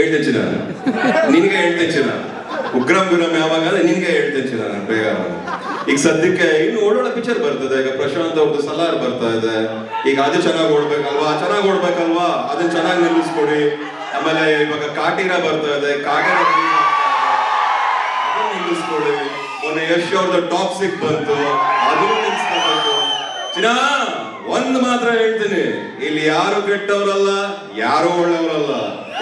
ಹೇಳ್ತೇನೆ ಚಿನ್ನ. ನಿನಗೆ ಹೇಳ್ತೇನೆ ಚಿನ್ನ. ಉಗ್ರಂ ಗುರಂ ಯಾವಾಗ ನಿನ್ಗೆ ಹೇಳ್ತೇನೆ ಚಿನ್ನ ನಾನು ಬೇಗ. ಈಗ ಸದ್ಯಕ್ಕೆ ಇನ್ನು ಒಳ್ಳೊಳ್ಳೆ ಪಿಕ್ಚರ್ ಬರ್ತದೆ. ಈಗ ಪ್ರಶಾಂತ್ ಅವ್ರದ್ದು ಸಲಾರ್ ಬರ್ತಾ ಇದೆ. ಈಗ ಅದು ಚೆನ್ನಾಗಿ ಓಡ್ಬೇಕಲ್ವಾ? ಚೆನ್ನಾಗಿ ಓಡ್ಬೇಕಲ್ವಾ? ಅದನ್ನ ಚೆನ್ನಾಗಿ ನಿಲ್ಲಿಸ್ಕೊಡಿ. ಆಮೇಲೆ ಇವಾಗ ಕಾಟಿರ ಬರ್ತಾ ಇದೆ. ಕಾಗರ ನಿಲ್ಲಿಸ್ಕೊಡಿ. ಮೊನ್ನೆ ಯಶ್ ಅವ್ರದ್ದು ಟಾಕ್ಸಿಕ್ ಬಂತು. ಅದು ನಿಲ್ಲಿಸ್ಕೊಬೇಕು. ಚಿನ್ನ, ಒಂದ್ ಮಾತ್ರ ಹೇಳ್ತೀನಿ. ಇಲ್ಲಿ ಯಾರು ಕೆಟ್ಟವರಲ್ಲ, ಯಾರು ಒಳ್ಳೆಯವರಲ್ಲ.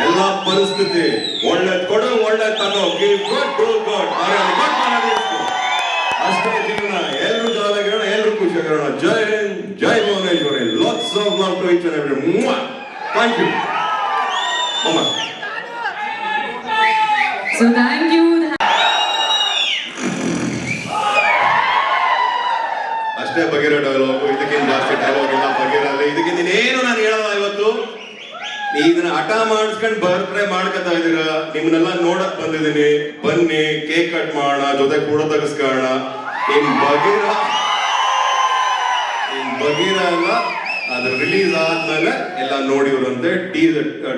ಎಲ್ಲಾ ಪರಿಸ್ಥಿತಿ ಒಳ್ಳೆ ಕೊಡು ಒಳ್ಳೆ ತಗೋ. ಗಿವ್ ಗುಡ್ ಡೂ ಗುಡ್ ಅಷ್ಟೇ ಜೀವನ. ಎಲ್ರು ಜಾಲಾಗಿರೋಣ ಎಲ್ರು ಖುಷಿಯಾಗಿರೋಣ ಜೈ ಹಿಂದ್ ಜೈ Bhuvaneshwari lots of love to each and every thank you ಅಮ್ಮ So thank you. ಅಷ್ಟೇ ಬಗೆರೋ ಡೈಲಾಗು ಇದಕ್ಕಿಂತ ಜಾಸ್ತಿ ಡೈಲಾಗ್ ಇಲ್ಲ. ಬಗೆರಲ್ಲಿ ಇದಕ್ಕಿಂತ ಇನ್ನೇನು ನಾನು ಹೇಳಲ್ಲ ಇವತ್ತು. ಇದನ್ನ ಹಠ ಮಾಡಿಸ್ಕೊಂಡು ಬರ್ತ್ಡೇ ಮಾಡ್ಕೊತಾ ಇದೀರ ನಿಮ್ಮನ್ನೆಲ್ಲ ನೋಡಕ್ ಬಂದಿದ್ದೀನಿ. ಬನ್ನಿ ಕೇಕ್ ಕಟ್ ಮಾಡೋಣ, ಜೊತೆ ಕೂಡ ತೆಗಿಸ್ಕೋಣ ನಿಮ್ ಬಗೀರ ನಿಮ್ ಬಗೀರ ಎಲ್ಲ ಅದು ರಿಲೀಸ್ ಆದ್ಮೇಲೆ ಎಲ್ಲ ನೋಡಿವ್ರಂತೆ ಟೀ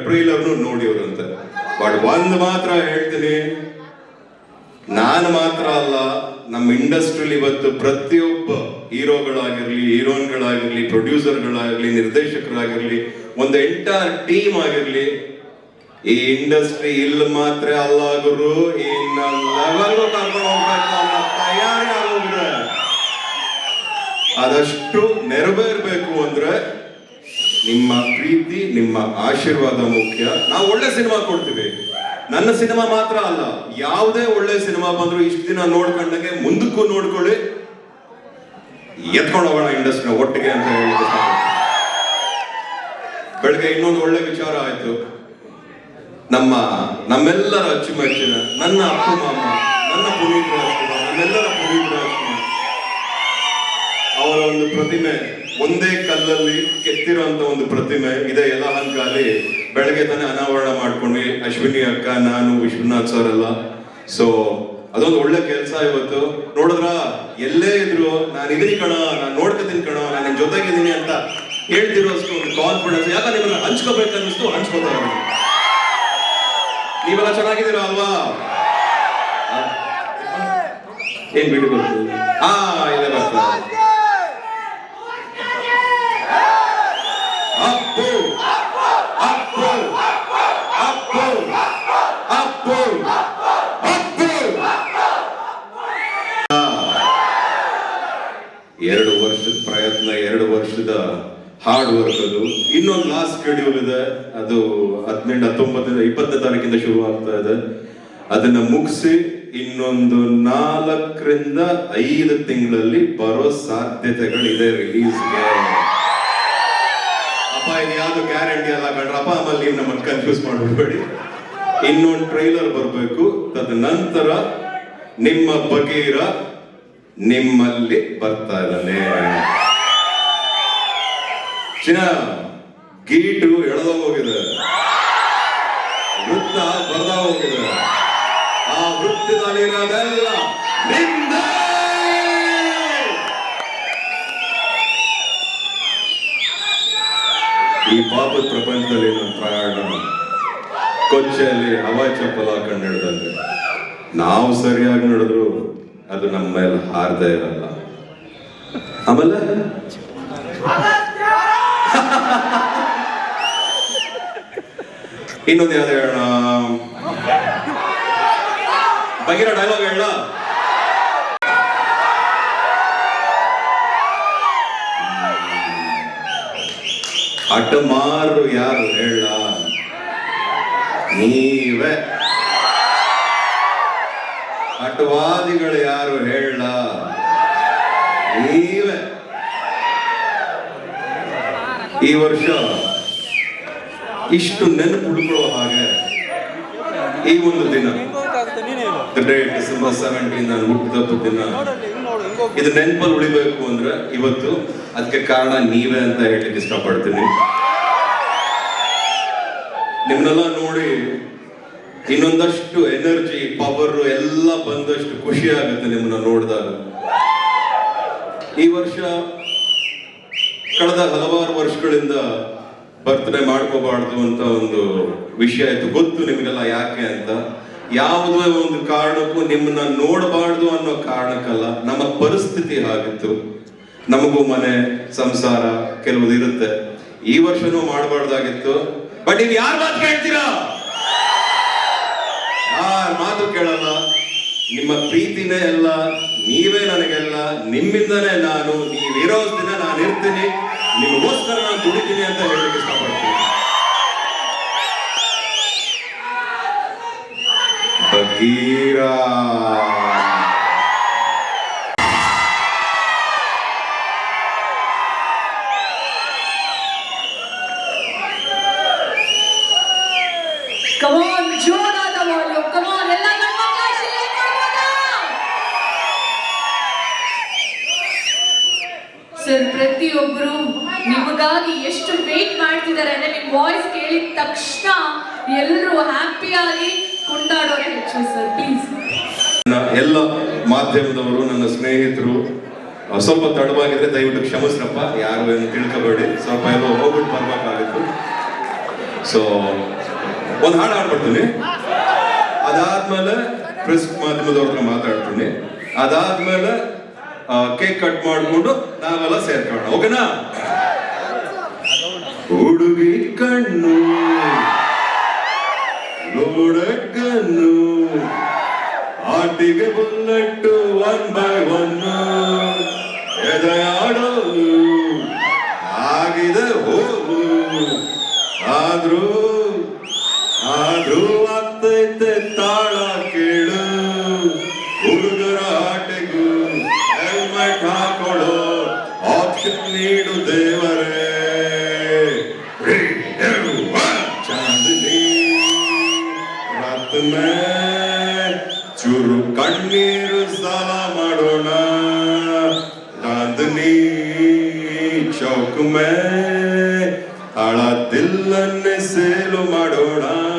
ಟ್ರೈಲರ್ನು ನೋಡಿವ್ರಂತೆ. ಬಟ್ ಒಂದ್ ಮಾತ್ರ ಹೇಳ್ತೀನಿ. ನಾನು ಮಾತ್ರ ಅಲ್ಲ ನಮ್ಮ ಇಂಡಸ್ಟ್ರಿಲಿ ಇವತ್ತು ಪ್ರತಿಯೊಬ್ಬ ಹೀರೋಗಳಾಗಿರ್ಲಿ, ಹೀರೋಯಿನ್ಗಳಾಗಿರಲಿ, ಪ್ರೊಡ್ಯೂಸರ್ಗಳಾಗಿರಲಿ, ನಿರ್ದೇಶಕರಾಗಿರಲಿ, ಒಂದು ಎಂಟೈರ್ ಟೀಮ್ ಆಗಿರಲಿ, ಈ ಇಂಡಸ್ಟ್ರಿ ಇಲ್ಲಿ ಮಾತ್ರ ಅಲ್ಲ ಗುರು, ಇನ್ನ ನೆರವೇರ್ಬೇಕು ಅಂದ್ರೆ ನಿಮ್ಮ ಪ್ರೀತಿ, ನಿಮ್ಮ ಆಶೀರ್ವಾದ ಮುಖ್ಯ. ನಾವು ಒಳ್ಳೆ ಸಿನಿಮಾ ಕೊಡ್ತೀವಿ. ನನ್ನ ಸಿನಿಮಾ ಮಾತ್ರ ಅಲ್ಲ, ಯಾವುದೇ ಒಳ್ಳೆ ಸಿನಿಮಾ ಬಂದ್ರು ಇಷ್ಟು ದಿನ ನೋಡ್ಕೊಂಡಂಗೆ ಮುಂದಕ್ಕೂ ನೋಡ್ಕೊಳ್ಳಿ. ಎತ್ಕೊಂಡು ಹೋಗೋಣ ಇಂಡಸ್ಟ್ರಿನ ಒಟ್ಟಿಗೆ ಅಂತ ಹೇಳಿ ಬೆಳಗ್ಗೆ ಇನ್ನೊಂದು ಒಳ್ಳೆ ವಿಚಾರ ಆಯ್ತು. ನಮ್ಮ, ನಮ್ಮೆಲ್ಲರ ಅಚ್ಚುಮೆಚ್ಚಿನ, ನನ್ನ ಅಪ್ಪ ಮಾಮ, ನನ್ನ ಪುನೀತ್ ರಾಜ್ಕುಮಾರ್, ನಮ್ಮೆಲ್ಲರ ಪುನೀತ್ ಅವರ ಒಂದು ಪ್ರತಿಮೆ, ಒಂದೇ ಕಲ್ಲಲ್ಲಿ ಕೆತ್ತಿರುವಂತ ಒಂದು ಪ್ರತಿಮೆ, ಇದೆ ಎಲ್ಲ ಹಂಗಾಲಿ ಬೆಳಗ್ಗೆ ತಾನೇ ಅನಾವರಣ ಮಾಡ್ಕೊಂಡ್ವಿ. ಅಶ್ವಿನಿ ಅಕ್ಕ, ನಾನು, ವಿಶ್ವನಾಥ್ ಸರ್ ಎಲ್ಲ. ಸೊ ಅದೊಂದು ಒಳ್ಳೆ ಕೆಲಸ ಇವತ್ತು. ನೋಡಿದ್ರ? ಎಲ್ಲೇ ಇದ್ರು, ನಾನು ಇದೀನಿ ಕಣ, ನಾನು ನೋಡ್ಕೊತೀನಿ ಕಣ, ನಾನು ನಿನ್ ಜೊತೆಗಿದ್ದೀನಿ ಅಂತ ಹೇಳ್ತಿರೋ ಅಷ್ಟು ಒಂದು ಕಾನ್ಫಿಡೆನ್ಸ್ ಯಾಕಂದ್ರೆ ನಿಮ್ಮನ್ನ ಹಂಚ್ಕೋಬೇಕು ಅನ್ನಿಸ್ತು ಹಂಚ್ಕೋತಾ ಇದ್ದೀನಿ. ನೀವೆಲ್ಲ ಚೆನ್ನಾಗಿದ್ದೀರಾ ಅಲ್ವಾ? ಏನ್ ಬಿಟ್ಟು ಹಾ ಇಲ್ಲೇ ಬರ್ತದೆ ಅಪ್ಪು ಅಪ್ಪು ಅಪ್ಪು ಅಪ್ಪು ಅಪ್ಪು ಎರಡು ವರ್ಷದ ಪ್ರಯತ್ನ ಎರಡು ವರ್ಷದ ಹಾರ್ಡ್ ವರ್ಕ್ ಅದು ಇನ್ನೊಂದು ಲಾಸ್ಟ್ ಶೆಡ್ಯೂಲ್ ಇದೆ. ಅದು ಹದಿನೆಂಟು, ಹತ್ತೊಂಬತ್ತರಿಂದ ಇಪ್ಪತ್ತನೇ ತಾರೀಕಿಂದ ಶುರು ಆಗ್ತಾ ಇದೆ. ಅದನ್ನ ಮುಗಿಸಿ ಇನ್ನೊಂದು ನಾಲ್ಕರಿಂದ ಐದು ತಿಂಗಳಲ್ಲಿ ಬರೋ ಸಾಧ್ಯತೆಗಳಿದೆ ರಿಲೀಸ್ಗೆ ಅಪ್ಪ, ಇದು ಯಾವುದು ಗ್ಯಾರಂಟಿ ಅಲ್ಲ ಕಣ್ರಪ್ಪ ಆಮೇಲೆ ನೀವು ನಮ್ಮನ್ನು ಕನ್ಫ್ಯೂಸ್ ಮಾಡ್ಬಿಡ್ಬೇಡಿ. ಇನ್ನೊಂದು ಟ್ರೈಲರ್ ಬರಬೇಕು. ತದನಂತರ ನಿಮ್ಮ ಬಗೀರ ನಿಮ್ಮಲ್ಲಿ ಬರ್ತಾ ಇದ್ದಾನೆ. ಚಿನ್ನ ಗೀಟು ಎಳೆದೋಗಿದೆ ವೃತ್ತ ಬರ್ದ ಹೋಗಿದೆ. ಆ ವೃತ್ತದಲ್ಲಿರೋದೆಲ್ಲ ನಿಂದ ಈ ಪಾಪದ ಪ್ರಪಂಚದಲ್ಲಿ ನಮ್ಮ ಪ್ರಯಾಣ ಕೊಚ್ಚೆಯಲ್ಲಿ ಹವಾ ಚಪ್ಪಲ ಹಾಕೊಂಡು ನಾವು ಸರಿಯಾಗಿ ನಡೆದ್ರು ಅದು ನಮ್ಮ ಮೇಲೆ ಹಾರದೇ ಇರಲ್ಲ. ಆಮೇಲೆ? ಇನ್ನೊಂದು ಯಾವ್ದು ಹೇಳೋಣ? ಬಗಿರೋ ಡೈಲಾಗ್ ಹೇಳ ಅಟಮಾರು ಯಾರು ಹೇಳ? ನೀವೇ. ಅಟವಾದಿಗಳು ಯಾರು ಹೇಳ? ನೀವೇ ಈ ವರ್ಷ ಇಷ್ಟು ನೆನಪು ಉಳ್ಕೊಳ್ಳೋ ಹಾಗೆ ಈ ಒಂದು ದಿನ. ಡಿಸೆಂಬರ್ ಸೆವೆಂಟೀನ್ ನಾನು ಹುಟ್ಟಿದ ದಿನ. ಇದು ನೆನಪಲ್ಲಿ ಉಳಿಬೇಕು ಅಂದ್ರೆ ಇವತ್ತು ಅದಕ್ಕೆ ಕಾರಣ ನೀವೇ ಅಂತ ಹೇಳಲಿಕ್ಕೆ ಇಷ್ಟಪಡ್ತೀನಿ. ನಿಮ್ಮನ್ನೆಲ್ಲ ನೋಡಿ ಇನ್ನೊಂದಷ್ಟು ಎನರ್ಜಿ, ಪವರ್ ಎಲ್ಲ ಬಂದಷ್ಟು ಖುಷಿ ಆಗುತ್ತೆ ನಿಮ್ಮನ್ನ ನೋಡಿದಾಗ. ಈ ವರ್ಷ ಕಳೆದ ಹಲವಾರು ವರ್ಷಗಳಿಂದ ಬರ್ತ್ಡೇ ಮಾಡ್ಕೋಬಾರ್ದು ಅಂತ ಒಂದು ವಿಷಯ ಆಯ್ತು. ಗೊತ್ತು ನಿಮಗೆಲ್ಲ ಯಾಕೆ ಅಂತ. ಯಾವುದೇ ಒಂದು ಕಾರಣಕ್ಕೂ ನಿಮ್ಮನ್ನ ನೋಡಬಾರ್ದು ಅನ್ನೋ ಕಾರಣಕ್ಕಲ್ಲ, ನಮ್ಮ ಪರಿಸ್ಥಿತಿ ಆಗಿತ್ತು ನಮಗೂ ಮನೆ, ಸಂಸಾರ ಕೆಲವುದು ಇರುತ್ತೆ. ಈ ವರ್ಷನೂ ಮಾಡಬಾರ್ದಾಗಿತ್ತು. ಬಟ್ ನೀವು ಯಾರು ಮಾತು ಕೇಳ್ತೀರಾ? ಯಾರ ಮಾತು ಕೇಳಲ್ಲ. ನಿಮ್ಮ ಪ್ರೀತಿನೇ ಎಲ್ಲ ನೀವೇ ನನಗೆಲ್ಲ, ನಿಮ್ಮಿಂದನೇ ನಾನು, ನೀವಿರೋ ದಿನ ನಾನು ಇರ್ತೀನಿ ನಿಮಗೋಸ್ಕರ ನಾನು ದುಡಿತೀನಿ ಅಂತ ಹೇಳಲಿಕ್ಕೆ ಇಷ್ಟಪಡ್ತೀನಿ. ಬಗೀರಾ ಕಮಾನ್ ಜೋರಾದ ಎಷ್ಟು ವೇಟ್ ಮಾಡ್ತಿದ್ದಾರೆ ಅಂದ್ರೆ ನಿಮ್ ವಾಯ್ಸ್ ಕೇಳಿದ ತಕ್ಷಣ ಎಲ್ಲರೂ ಹ್ಯಾಪಿಯಾಗಿ ಕೊಂಡಾಡೋರೆ ಹೆಚ್ಚು ಸರ್ ಪ್ಲೀಸ್ ಎಲ್ಲ ಮಾಧ್ಯಮದವರು, ನನ್ನ ಸ್ನೇಹಿತರು ಸ್ವಲ್ಪ ತಡವಾಗಿದ್ರೆ ದಯವಿಟ್ಟು ಕ್ಷಮಿಸ್ರಪ್ಪ. ಯಾರು ಏನು ತಿಳ್ಕೊಬೇಡಿ. ಸ್ವಲ್ಪ ಎಲ್ಲ ಹೋಗ್ಬಿಟ್ಟು ಬರ್ಬೇಕಾಗಿತ್ತು. ಸೊ ಒಂದು ಹಾಡು ಹಾಡ್ಬಿಡ್ತೀನಿ. ಅದಾದ್ಮೇಲೆ ಪ್ರೆಸ್ ಮಾಧ್ಯಮದವ್ರ ಮಾತಾಡ್ತೀನಿ. ಅದಾದ್ಮೇಲೆ ಕೇಕ್ ಕಟ್ ಮಾಡಿಕೊಂಡು ನಾವೆಲ್ಲ ಸೇರ್ಕೊಳ್ಳೋಣ. ಓಕೆನಾ ಹುಡುಗಿ ಕಣ್ಣು. ನೋಡಕ್ಕನ್ನು ಆಟಿಗೆ ಬುಲ್ಲಟ್ಟು ಒನ್ ಬೈ ಒನ್. ಎದೆಯಾಡೋದು? ಆಗಿದೆ ಹೋಗು. ಆದ್ರೂ ಆದ್ರೂ ಆಗ್ತೈತೆ ತಾಳ ಕೇಳು. ಹುಡುಗರ ಆಟೆಗೂ ಹೆಲ್ಮೆಟ್ ಹಾಕೊಳ್ಳೋ ಆಪ್ಷನ್ ನೀಡು ದೇವರೇ. ਸੋਣਾ ਲਾਂਦਨੀ ਚੌਕ ਮੈਂ ਆਲਾ ਦਿਲ ਨੇ ਸੇਲ ਮੜੋਣਾ